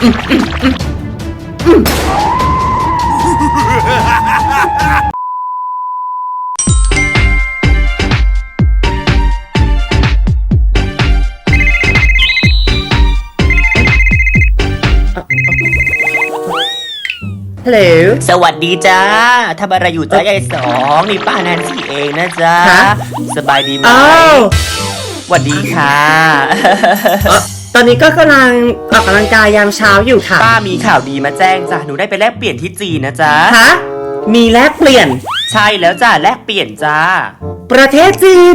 ฮัลโหล สวัสดีจ้าทำอะไรอยู่จ้ายายสองนี่ป้าแนนซี่เองนะจ๊ะ ฮะ สบายดีไหมอ้าว สวัสดีค่ะเอ่อ ตอนนี้ก็กำลังออกกำลังกายยามเช้าอยู่ค่ะป้ามีข่าวดีมาแจ้งจ้ะหนูได้ไปแลกเปลี่ยนที่จีนนะจ๊ะฮะมีแลกเปลี่ยน ใช่แล้วจ้ะแลกเปลี่ยนจ้า ประเทศจีน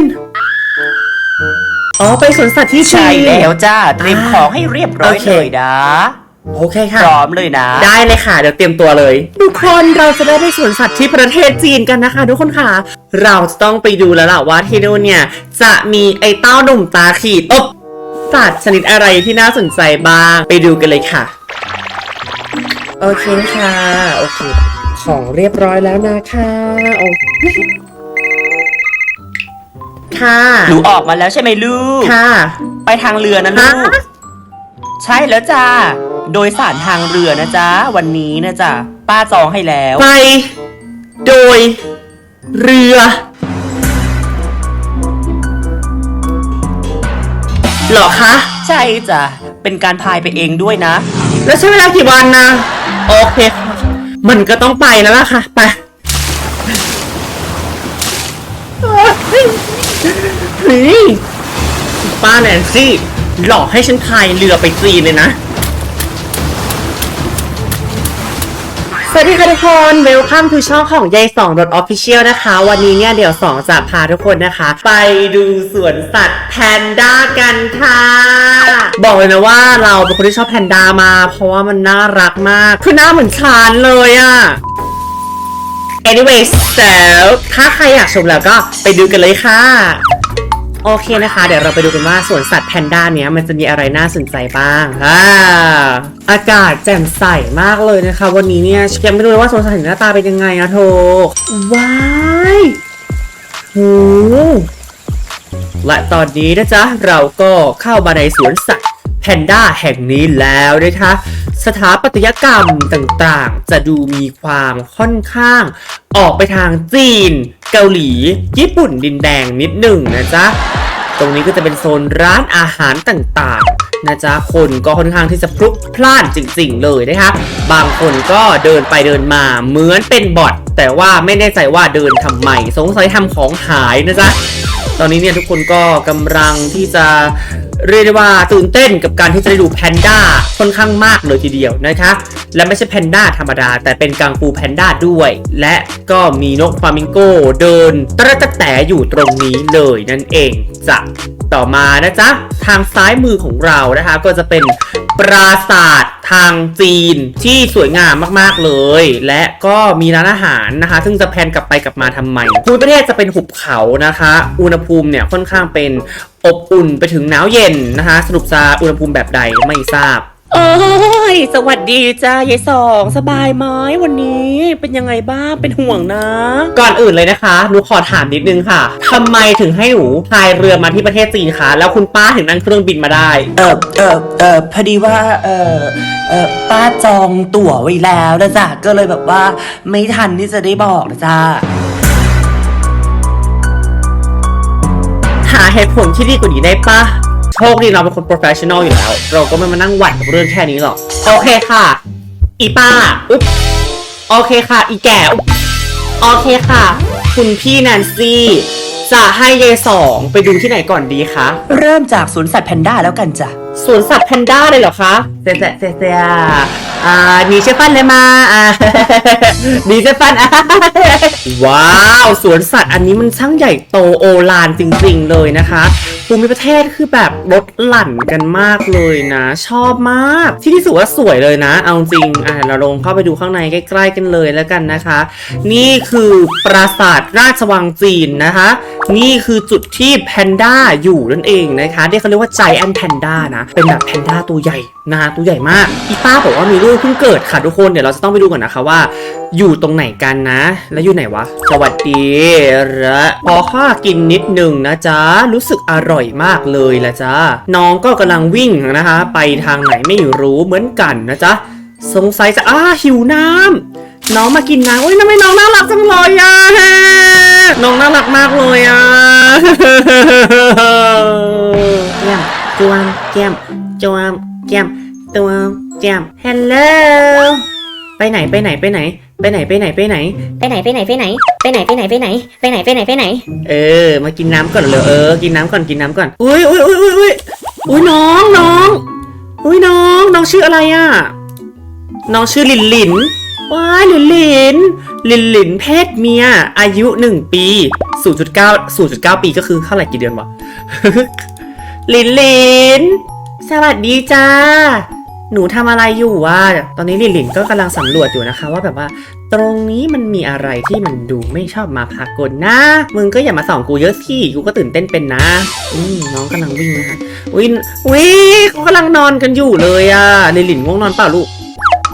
อ๋อไปสวนสัตว์ที่จีนใช่แล้วจ้าเตรียมอ่าของให้เรียบร้อยโอเคเลยนะโอเคค่ะ พร้อมเลยนะ ได้เลยค่ะ เดี๋ยวเตรียมตัวเลย ทุกคนเราจะได้ไปสวนสัตว์ที่ประเทศจีนกันนะคะ ทุกคนค่ะ เราจะต้องไปดูแล้วล่ะว่าที่นู่นเนี่ย จะมีไอ้เต้าหนุ่มตาขีดอบ สัตว์ชนิดอะไรที่น่าสนใจบ้าง ไปดูกันเลยค่ะ โอเคค่ะ โอเค ของเรียบร้อยแล้วนะคะโอเคค่ะหนูออกมาแล้วใช่ไหมลูก ค่ะ ไปทางเรือนะลูกฮะใช่แล้วจ้า โดยสารทางเรือนะจ๊ะ วันนี้นะจ๊ะ ป้าจองให้แล้ว ไป โดย เรือ เหรอคะ ใช่จ้ะ เป็นการพายไปเองด้วยนะ แล้วใช้เวลากี่วันนะ โอเคค่ะมันก็ต้องไปแล้วล่ะค่ะ ไปเฮ้ยป้าแนนซี่ หลอกให้ฉันพายเรือไปจีนเลยนะ วัสดีค่ะทุกคนเวลคัมทูช่องของยายสองรถออฟฟิเชียลนะคะ วันนี้เนี่ยเดี๋ยวสองจะพาทุกคนนะคะ ไปดูสวนสัตว์แพนด้ากันค่ะ บอกเลยนะว่าเราเป็นคนที่ชอบแพนด้ามา เพราะว่ามันน่ารักมาก คือหน้าเหมือนคานเลยอะ anyways แล้วถ้าใครอยากชมแล้วก็ไปดูกันเลยค่ะ โอเคนะคะ เดี๋ยวเราไปดูกันว่าสวนสัตว์แพนด้าเนี้ยมันจะมีอะไรน่าสนใจบ้างอ่าอากาศแจ่มใสมากเลยนะคะ วันนี้เนี่ยยังไม่รู้เลยว่าสวนสัตว์หน้าตาเป็นยังไงนะโทว้ายโหและตอนนี้นะจ๊ะ เราก็เข้ามาในสวนสัตว์แพนด้าแห่งนี้แล้วนะคะ สถาปัตยกรรมต่างๆ จะดูมีความค่อนข้าง ออกไปทางจีน เกาหลี ญี่ปุ่นดินแดงนิดหนึ่งนะจ๊ะ ตรงนี้ก็จะเป็นโซนร้านอาหารต่างๆนะจ๊ะคนก็ค่อนข้างที่จะพลุกพล่านจริงๆเลยนะคะบางคนก็เดินไปเดินมาเหมือนเป็นบอทแต่ว่าไม่แน่ใจว่าเดินทำไมสงสัยทำของหายนะจ๊ะตอนนี้เนี่ยทุกคนก็กำลังที่จะเรียกได้ว่าตื่นเต้นกับการที่จะได้ดูแพนด้าค่อนข้างมากเลยทีเดียวนะคะ และไม่ใช่แพนด้าธรรมดา แต่เป็นกังปูแพนด้าด้วย และก็มีนกฟลามิงโกเดินตระตะแต่อยู่ตรงนี้เลยนั่นเองจ้ะต่อมานะจ๊ะ ทางซ้ายมือของเรานะคะก็จะเป็น ปราสาททางจีนที่สวยงามมากๆเลย และก็มีร้านอาหารนะคะ ซึ่งจะแพนกลับไปกลับมาทำไมภูมิประเทศจะเป็นหุบเขานะคะ อุณหภูมิเนี่ยค่อนข้างเป็นอบอุ่นไปถึงหนาวเย็นนะคะ สรุปซาอุณหภูมิแบบใดไม่ทราบ โอ้ย สวัสดีจ้ายายสองสบายไหมวันนี้เป็นยังไงบ้างเป็นห่วงนะ ก่อนอื่นเลยนะคะหนูขอถามนิดนึงค่ะทำไมถึงให้หนูพายเรือมาที่ประเทศจีนคะแล้วคุณป้าถึงนั่งเครื่องบินมาได้ เออเออเออพอดีว่าเออเออป้าจองตั๋วไว้แล้วนะจ๊ะก็เลยแบบว่าไม่ทันที่จะได้บอกนะจ๊ะหาเหตุผลที่ดีกว่านี้ได้ปะ โชคดีเราเป็นคน professional อยู่แล้ว เราก็ไม่มานั่งหวั่นกับเรื่องแค่นี้หรอก โอเคค่ะ อีป้า อุ๊บ โอเคค่ะ อีแก่อุ๊บโอเคค่ะ คุณพี่แนนซี่จะให้ยายสองไปดูที่ไหนก่อนดีคะ เริ่มจากสวนสัตว์แพนด้าแล้วกันจ้ะสวนสัตว์แพนด้าเลยเหรอคะเซเซเซเซอ่านีเชฟันเลยมาอ่านีเชฟันอ่าว้าว สวนสัตว์อันนี้มันช่างใหญ่โตโอลานจริง ๆ เลยนะคะ ภูมิประเทศคือแบบลดหลั่นกันมากเลยนะ ชอบมาก ที่ที่สุดว่าสวยเลยนะ เอาจริงอ่าเราลงเข้าไปดูข้างในใกล้ ๆ กันเลยแล้วกันนะคะ นี่คือปราสาทราชวังจีนนะคะ นี่คือจุดที่แพนด้าอยู่นั่นเองนะคะที่เขาเรียกว่า Giant Panda นะ เป็นแบบแพนด้าตัวใหญ่นะตัวใหญ่มากอีป้าบอกว่ามีลูกเพิ่งเกิดค่ะทุกคนเดี๋ยวเราจะต้องไปดูก่อนนะคะว่า อยู่ตรงไหนกันนะ แล้วอยู่ไหนวะสวัสดีและพอข้ากินนิดหนึ่งนะจ๊ะรู้สึกอร่อยร่อยมากเลยละจ้าน้องก็กำลังวิ่งนะคะ ไปทางไหนไม่รู้เหมือนกันนะจ๊ะสงสัยจะอ้าหิวน้ำน้องมากินน้ำโอ้ยทำไมน้องน่ารักจังเลยอะน้องน่ารักมากเลยอะแก้มจวมแก้มจวมแก้มตัวแก้มฮัลโหลไปไหนไปไหนไปไหน ไปไหนไปไหนไปไหน ไปไหนไปไหนไปไหน ไปไหนไปไหนไปไหน ไปไหนไปไหนไปไหน เออ มากินน้ำก่อนเลยเออ กินน้ำก่อนกินน้ำก่อน อุ้ยอุ้ยอุ้ยอุ้ยอุ้ยอุ้ยน้องน้องอุ้ยน้องน้องชื่ออะไรอะ น้องชื่อลินลินว้าลินลินลินลินเพศเมีย อายุหนึ่งปี 0.9 0.9 ปีก็คือเท่าไหร่กี่เดือนวะลินลินสวัสดีจ้า หนูทำอะไรอยู่วะตอนนี้ลินลินก็กำลังสำรวจอยู่นะคะ ว่าแบบว่า ตรงนี้มันมีอะไรที่มันดูไม่ชอบมาพากลนะ มึงก็อย่ามาส่องกูเยอะสิกูก็ตื่นเต้นเป็นนะ อืมน้องกำลังวิ่งนะคะวินวิเขากำลังนอนกันอยู่เลยอะลินลินง่วงนอนเปล่าลูก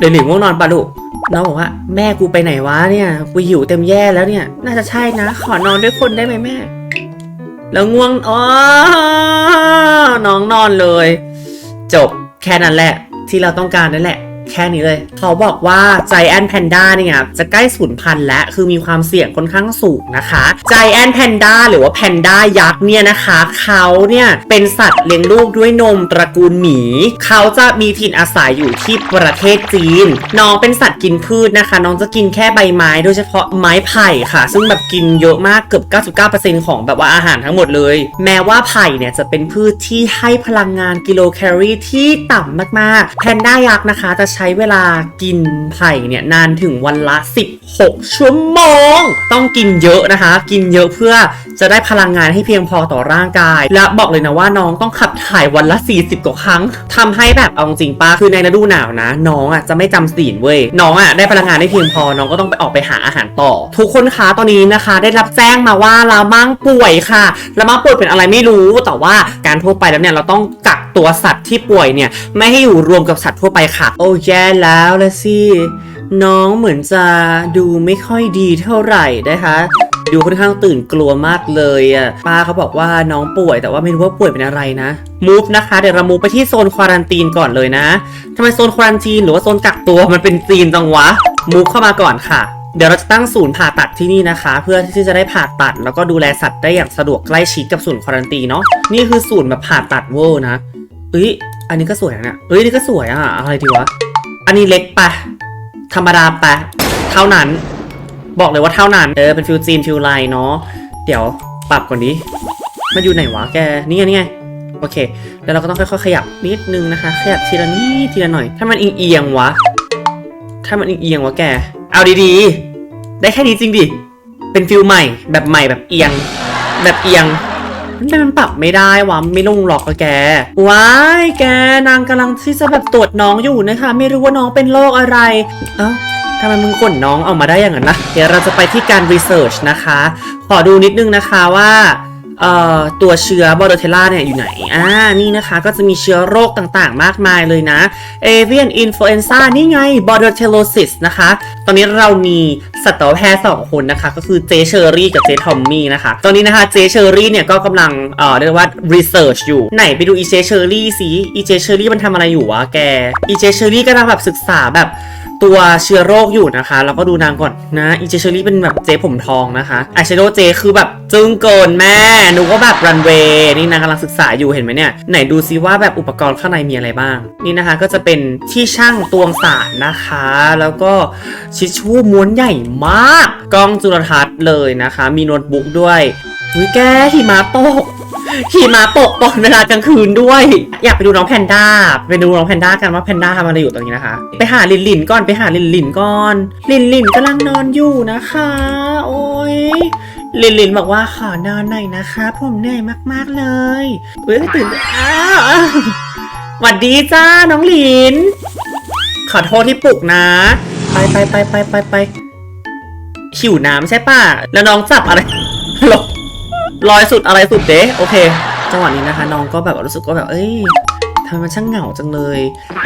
ลินลินง่วงนอนเปล่าลูกน้องบอกว่าแม่กูไปไหนวะเนี่ยกูหิวเต็มแย่แล้วเนี่ย น่าจะใช่นะ ขอนอนด้วยคนได้ไหมแม่ แล้วง่วงอ๋อน้องนอนเลย จบแค่นั้นแหละ ที่เราต้องการนั่นแหละ แค่นี้เลย เขาบอกว่าใจแอนแพนด้าเนี่ยจะใกล้สูญพันธุ์และคือมีความเสี่ยงค่อนข้างสูงนะคะใจแอนแพนด้าหรือว่าแพนด้ายักษ์เนี่ยนะคะ เขาเนี่ยเป็นสัตว์เลี้ยงลูกด้วยนมตระกูลหมี เขาจะมีถิ่นอาศัยอยู่ที่ประเทศจีน น้องเป็นสัตว์กินพืชนะคะ น้องจะกินแค่ใบไม้โดยเฉพาะไม้ไผ่ค่ะ ซึ่งแบบกินเยอะมากเกือบ 99%ของแบบว่าอาหารทั้งหมดเลย แม้ว่าไผ่เนี่ยจะเป็นพืชที่ให้พลังงานกิโลแคลอรี่ที่ต่ำมากๆ แพนด้ายักษ์นะคะจะใช้้เวลากินไผ่เนี่ยนานถึงวันละ 16 ชั่วโมง ต้องกินเยอะนะคะ กินเยอะเพื่อจะได้พลังงานให้เพียงพอต่อร่างกาย และบอกเลยนะว่าน้องต้องขับถ่ายวันละ 40 กว่าครั้งทำให้แบบเอาจริงป้าคือในฤดูหนาวนะ น้องอะจะไม่จำศีลเว้ย น้องอะได้พลังงานได้เพียงพอ น้องก็ต้องไปออกไปหาอาหารต่อ ทุกคนคะตอนนี้นะคะ ได้รับแจ้งมาว่าลามั่งป่วยค่ะลามั่งป่วยเป็นอะไรไม่รู้ แต่ว่าการทั่วไปแล้วเนี่ยเราต้องกัก ตัวสัตว์ที่ป่วยเนี่ย ไม่ให้อยู่รวมกับสัตว์ทั่วไปค่ะ โอ้แย่แล้วละสิ น้องเหมือนจะดูไม่ค่อยดีเท่าไหร่นะคะดูค่อนข้างตื่นกลัวมากเลยอะป้าเขาบอกว่าน้องป่วยแต่ว่าไม่รู้ว่าป่วยเป็นอะไรนะมูฟนะคะเดี๋ยวเรามูฟไปที่โซนควอรันตีนก่อนเลยนะทำไมโซนควอรันตีนหรือว่าโซนกักตัวมันเป็นจีนจังวะมูฟเข้ามาก่อนค่ะ เดี๋ยวเราจะตั้งศูนย์ผ่าตัดที่นี่นะคะ เพื่อที่จะได้ผ่าตัดแล้วก็ดูแลสัตว์ได้อย่างสะดวกใกล้ชิดกับศูนย์ควอรันตีนเนาะนี่คือศูนย์แบบผ่าตัดเวอร์นะ เอ้ย อันนี้ก็สวยนะเนี่ยเอ้ยนี่ก็สวยอะอะไรดีวะ อันนี้เล็กไปธรรมดาไปเท่านั้น บอกเลยว่าเท่านั้น เออ เป็นฟิลจีนฟิลไลน์เนาะ เดี๋ยวปรับก่อนดิมันอยู่ไหนวะแก นี่ไงนี่ไง โอเค แล้วเราก็ต้องค่อยๆขยับนิดนึงนะคะ ขยับทีละนิดทีละหน่อย ถ้ามันเอียงๆวะ ถ้ามันเอียงๆวะแก เอาดีๆ ได้แค่นี้จริงดิ เป็นฟิลใหม่ แบบใหม่แบบเอียง แบบเอียง แต่มันปรับไม่ได้วะไม่ลงหรอกอะแก ว้ายแกนางกำลังที่จะแบบตรวจน้องอยู่นะคะ ไม่รู้ว่าน้องเป็นโรคอะไร เอ้าทำไมมึงขนน้องออกมาได้อย่างนั้นนะเดี๋ยวเราจะไปที่การรีเสิร์ชนะคะ ขอดูนิดนึงนะคะว่า ตัวเชื้อบอ r เทล l าเนี่ยอยู่ไหน อ่า นี่นะคะก็จะมีเชื้อโรคต่างๆ มากมายเลยนะ avian influenza นี่ไง borderellosis นะคะ ตอนนี้เรามีสัตวแพทย์สองคนนะคะ ก็คือเจเชอรี่กับเจทอมมี่นะคะ ตอนนี้นะคะเจเชอรี่เนี่ยก็กำลัง เอ่อ เรียกว่า research อยู่ ไหนไปดูอีเจเชอรี่สิ อีเจเชอรี่มันทำอะไรอยู่วะแก อีเจเชอรี่กำลังแบบศึกษาแบบ ตัวเชื้อโรคอยู่นะคะเราก็ดูนางก่อนนะอีเจเชอรี่เป็นแบบเจผมทองนะคะอายแชโดว์เจคือแบบจึ้งเกินแม่หนูก็แบบรันเวย์นี่นางกำลังศึกษาอยู่เห็นไหมเนี่ยไหนดูซิว่าแบบอุปกรณ์ข้างในมีอะไรบ้าง นี่นะคะก็จะเป็นที่ช่างตวงสารนะคะ แล้วก็ชิชชู่ม้วนใหญ่มาก กล้องจุลทรรศน์เลยนะคะ มีโน้ตบุ๊กด้วยอุ้ยแกหิมะตก หิมะตกตอนเวลากลางคืนด้วย อยากไปดูน้องแพนด้าไปดูน้องแพนด้ากันว่าแพนด้าทำอะไรอยู่ตรงนี้นะคะ ไปหาลินลินก่อนไปหาลินลินก่อนลินลินกำลังนอนอยู่นะคะ โอ้ยลินลินบอกว่าขอนอนหน่อยนะคะ ผมเหนื่อยมากๆเลยเฮ้ยตื่นอ้าวอ้าวหวัดดีจ้าน้องลิน ขอโทษที่ปลุกนะ ไปไปไปไปไปไปหิวน้ำใช่ป่ะแล้วน้องจับอะไรหลบ ลอยสุดอะไรสุดเด้โอเค จังหวะนี้นะคะ น้องก็แบบรู้สึกว่าแบบ เอ้ยทำไมมันช่างเหงาจังเลย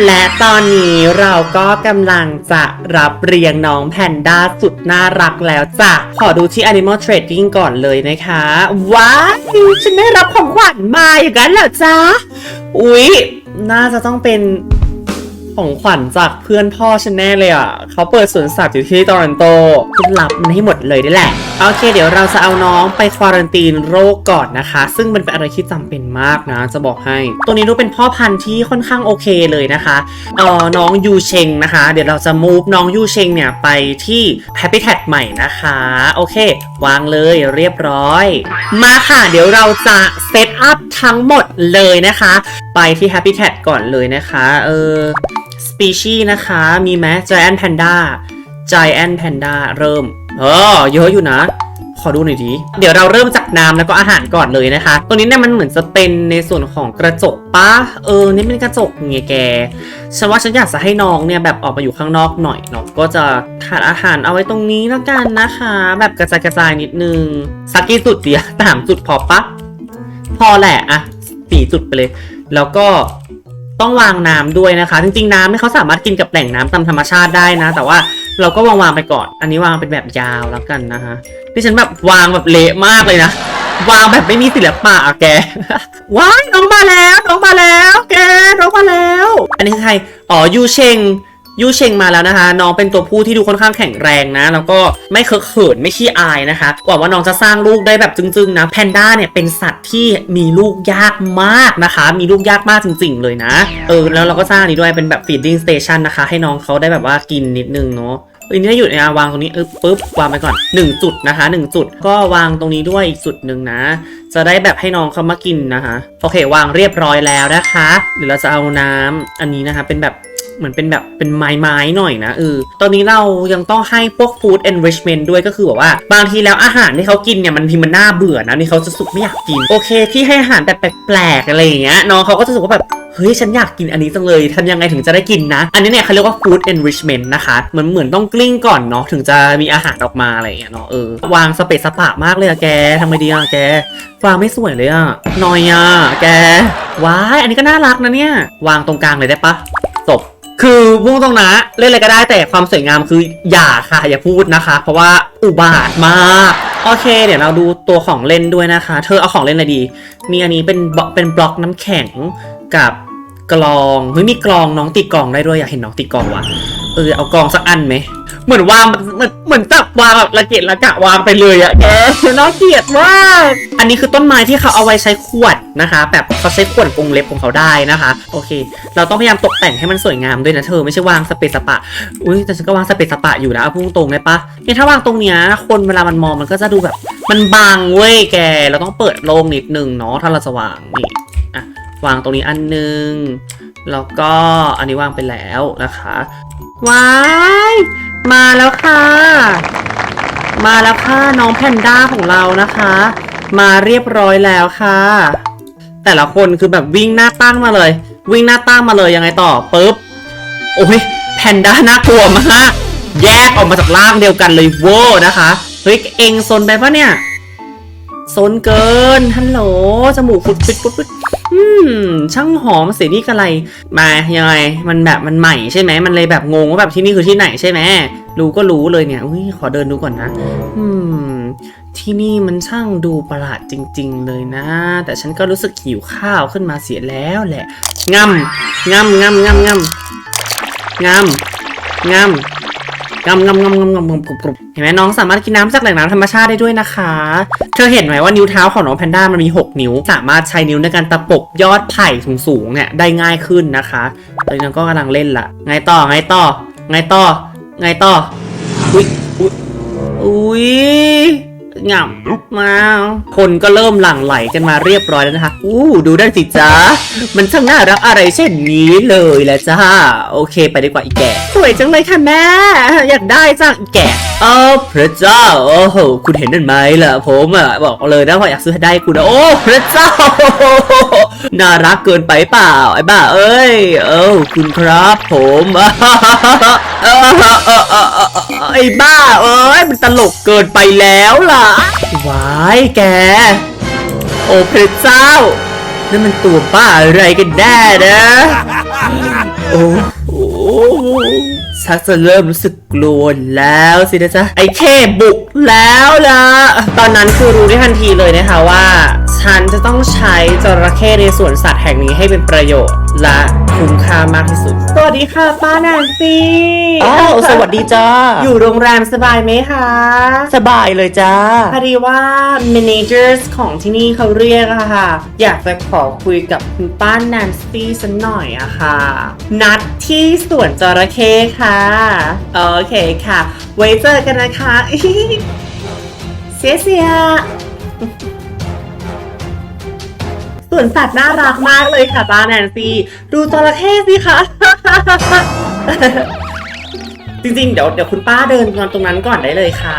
และตอนนี้เราก็กำลังจะรับเรียงน้องแพนด้าสุดน่ารักแล้วจ้ะ ขอดูที่ Animal Trading ก่อนเลยนะคะ ว้าวฉันได้รับของขวัญมาอย่างนั้นเหรอจ๊ะ อุ๊ย น่าจะต้องเป็นของขวัญจากเพื่อนพ่อฉันแน่เลยอะ เขาเปิดสวนสัตว์อยู่ที่ตอรันโตคุณรับมันให้หมดเลยได้แหละ โอเค เดี๋ยวเราจะเอาน้องไปควอรันตีนโรคก่อนนะคะ ซึ่งมันเป็นอะไรที่จำเป็นมากนะ จะบอกให้ ตัวนี้ดูเป็นพ่อพันธุ์ที่ค่อนข้างโอเคเลยนะคะเอ่อน้องยูเชงนะคะ เดี๋ยวเราจะมูฟน้องยูเชงเนี่ยไปที่ Happy t a g ใหม่นะคะ โอเค วางเลยเรียบร้อย มาค่ะ เดี๋ยวเราจะเซตอัพทั้งหมดเลยนะคะ ไปที่ Happy Cat ก่อนเลยนะคะ เออสปีชีนะคะ มีไหม Giant Panda Giant Panda เริ่ม เออ เยอะอยู่นะ ขอดูหน่อยดี เดี๋ยวเราเริ่มจากน้ำแล้วก็อาหารก่อนเลยนะคะ ตัวนี้เนี่ยมันเหมือนจะเป็นในส่วนของกระจกปะเออ นี่เป็นกระจกไงแก ฉันว่าฉันอยากจะให้น้องเนี่ยแบบออกมาอยู่ข้างนอกหน่อยเนาะ ก็จะถาดอาหารเอาไว้ตรงนี้แล้วกันนะคะ แบบกระจายกระจายนิดนึง สักกี่จุดเดียวสามจุดพอปะ พอแหละอะสี่จุดไปเลย แล้วก็ต้องวางน้ำด้วยนะคะ จริงๆน้ำเนี่ยเขาสามารถกินกับแหล่งน้ำตามธรรมชาติได้นะ แต่ว่า เราก็วางวางไปก่อน อันนี้วางเป็นแบบยาวแล้วกันนะคะที่ฉันแบบวางแบบเละมากเลยนะ วางแบบไม่มีศิลปะอะแก ว้ายน้องมาแล้ว น้องมาแล้ว แก น้องมาแล้ว อันนี้คือใคร อ๋อ ยูเชง ยูเชงมาแล้วนะคะ น้องเป็นตัวผู้ที่ดูค่อนข้างแข็งแรงนะ แล้วก็ไม่เคอะเขินไม่ขี้อายนะคะหวังว่าน้องจะสร้างลูกได้แบบจึงๆนะแพนด้าเนี่ยเป็นสัตว์ที่มีลูกยากมากนะคะ มีลูกยากมากจริง ๆ เลยนะ เออแล้วเราก็สร้างนี้ด้วยเป็นแบบ feeding station นะคะ ให้น้องเขาได้แบบว่ากินนิดนึงเนาะอันนี้หยุดนะวางตรงนี้เออปุ๊บวางไปก่อน 1 จุดนะคะ 1 จุดก็วางตรงนี้ด้วยอีกจุดหนึ่งนะ จะได้แบบให้น้องเขามากินนะคะ โอเควางเรียบร้อยแล้วนะคะเดี๋ยวเราจะเอาน้ำอันนี้นะคะ เป็นแบบ เหมือนเป็นแบบเป็นไม้ไม้ๆหน่อยนะเออตอนนี้เรายังต้องให้พวก food enrichment ด้วยก็คือแบบว่า บางทีแล้วอาหารที่เขากินเนี่ยมันทีมันน่าเบื่อนะนี่เขาจะสุกไม่อยากกิน โอเค ที่ให้อาหารแบบแปลกๆอะไรอย่างเงี้ยน้องเขาก็จะรู้สึกว่าแบบเฮ้ย ฉันอยากกินอันนี้จังเลยทำยังไงถึงจะได้กินนะ อันนี้เนี่ยเขาเรียกว่า food enrichment นะคะ เหมือนเหมือนต้องกลิ้งก่อนเนาะ ถึงจะมีอาหารออกมาอะไรอย่างเงี้ยเนาะ เออ วางสเปซสปะมากเลยอะแกทำไมดีอะแกวางไม่สวยเลยอะนอยอะแก ว้าย อันนี้ก็น่ารักนะเนี่ย วางตรงกลางเลยได้ปะจบ คือมุ่งตรงนะเล่นอะไรก็ได้แต่ความสวยงามคืออย่าค่ะอย่าพูดนะคะ เพราะว่าอุบาทมากโอเค เดี๋ยวเราดูตัวของเล่นด้วยนะคะ เธอเอาของเล่นอะไรดี มีอันนี้เป็นเป็นบล็อกน้ำแข็งกับกลองเฮ้ยมีกลองน้องตีกลองได้ด้วยอยากเห็นน้องตีกลองว่ะเออเอากลองสักอันไหม เหมือนวางเหมือนเหมือนจับวางแบบระเกะระกะวางไปเลยอะแกน่าเกลียดมากอันนี้คือต้นไม้ที่เขาเอาไว้ใช้ขวดนะคะ แบบเขาใช้ขวดกรงเล็บของเขาได้นะคะ โอเค เราต้องพยายามตกแต่งให้มันสวยงามด้วยนะเธอไม่ใช่วางสเปซสปะอุ้ยแต่ฉันก็วางสเปซสปะอยู่นะเอาพูดตรงๆเลยปะเนี่ยถ้าวางตรงเนี้ยคนเวลามันมองมันก็จะดูแบบ มันบังเว้ยแก เราต้องเปิดโล่งนิดนึงเนาะถ้าเราจะวางนี่อะวางตรงนี้อันนึงแล้วก็อันนี้วางไปแล้วนะคะว้าย มาแล้วค่ะ มาแล้วค่ะน้องแพนด้าของเรานะคะ มาเรียบร้อยแล้วค่ะ แต่ละคนคือแบบวิ่งหน้าตั้งมาเลย วิ่งหน้าตั้งมาเลยยังไงต่อปุ๊บโอ้ยแพนด้าน่ากลัวมากแยกออกมาจากร่างเดียวกันเลยเวอร์นะคะเฮ้ยเองซนไปปะเนี่ยซนเกินฮัลโหลจมูกฟุดฟิดฟุดฟิด อืม ช่างหอมเสียนี่กะไร มายังไงมันแบบมันใหม่ใช่ไหม มันเลยแบบงงว่าแบบที่นี่คือที่ไหนใช่ไหมรู้ก็รู้เลยเนี่ย อุ้ยขอเดินดูก่อนนะ อืม ที่นี่มันช่างดูประหลาดจริง ๆ เลยนะ แต่ฉันก็รู้สึกหิวข้าวขึ้นมาเสียแล้วแหละงำงำงำงำงำงำงำ งำงำงำงำงำงำกรุบกรุบเห็นไหมน้องสามารถกินน้ำจากแหล่งน้ำธรรมชาติได้ด้วยนะคะ เธอเห็นไหมว่านิ้วเท้าของน้องแพนด้ามันมี 6 นิ้ว สามารถใช้นิ้วในการตะปบยอดไผ่สูงๆเนี่ยได้ง่ายขึ้นนะคะตอนนี้น้องก็กำลังเล่นละไงต่อไงต่อไงต่อไงต่ออุ้ยอุ้ยอุ้ย ง่ำมาคนก็เริ่มหลั่งไหลกันมาเรียบร้อยแล้วนะคะ อู้ดูได้สิจ้ามันช่างน่ารักอะไรเช่นนี้เลยแหละจ้า โอเค ไปดีกว่าอีแก่สวยจังเลยค่ะแม่ อยากได้จ้าอีแก่เออพระเจ้า โอ้โห คุณเห็นนั่นไหมล่ะ ผมอะบอกเลยนะว่าอยากซื้อให้ได้คุณนะโอ้พระเจ้า น่ารักเกินไปเปล่าไอ้บ้าเอ้ย เออคุณครับผม เออเออเออเออเออไอ้บ้า เอ้ยมันตลกเกินไปแล้วล่ะว้ายแก โอ้พระเจ้านั่นมันตัวบ้าอะไรกันแน่นะ โอ้โหชักจะเริ่มรู้สึกกลัวแล้วสินะจ๊ะ ไอ้เข้บุกแล้วล่ะ ตอนนั้นคือรู้ได้ทันทีเลยนะคะว่า ฉันจะต้องใช้จระเข้ในสวนสัตว์แห่งนี้ให้เป็นประโยชน์ และคุ้มค่ามากที่สุด สวัสดีค่ะป้าแนนซี่อ้าวสวัสดีจ้า อยู่โรงแรมสบายไหมคะ สบายเลยจ้า พอดีว่า managers ของที่นี่เขาเรียกอะค่ะ อยากจะขอคุยกับคุณป้าแนนซี่สักหน่อยอะค่ะ นัดที่สวนจระเข้ค่ะ โอเคค่ะ ไว้เจอกันนะคะ เสียเสียส วนสัตว์น่ารักมากเลยค่ะป้าแนนซี่ดูจระเข้สิคะ จริงๆ เดี๋ยวเดี๋ยวคุณป้าเดินนอนตรงนั้นก่อนได้เลยค่ะ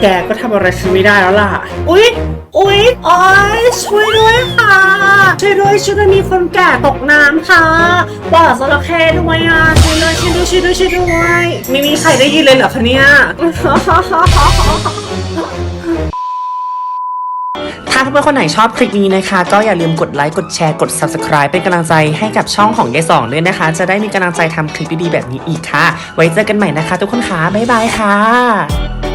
แกก็ทำอะไรฉันไม่ได้แล้วล่ะ อุ๊ย อุ๊ยโอ๊ยช่วยด้วยค่ะ ช่วยด้วยช่วยด้วยมีคนแก่ตกน้ำค่ะบ่อสระเข้ด้วยอะช่วยด้วยช่วยด้วยช่วยด้วยช่วยด้วย ไม่มีใครได้ยินเลยเหรอคะเนี่ย ถ้าเพื่อนๆคนไหนชอบคลิปนี้นะคะ ก็อย่าลืมกดไลค์ กดแชร์ กด subscribe เป็นกำลังใจให้กับช่องของยายสองด้วยนะคะ จะได้มีกำลังใจทำคลิปดีๆแบบนี้อีกค่ะ ไว้เจอกันใหม่นะคะ ทุกคนค่ะ บ๊ายบายค่ะ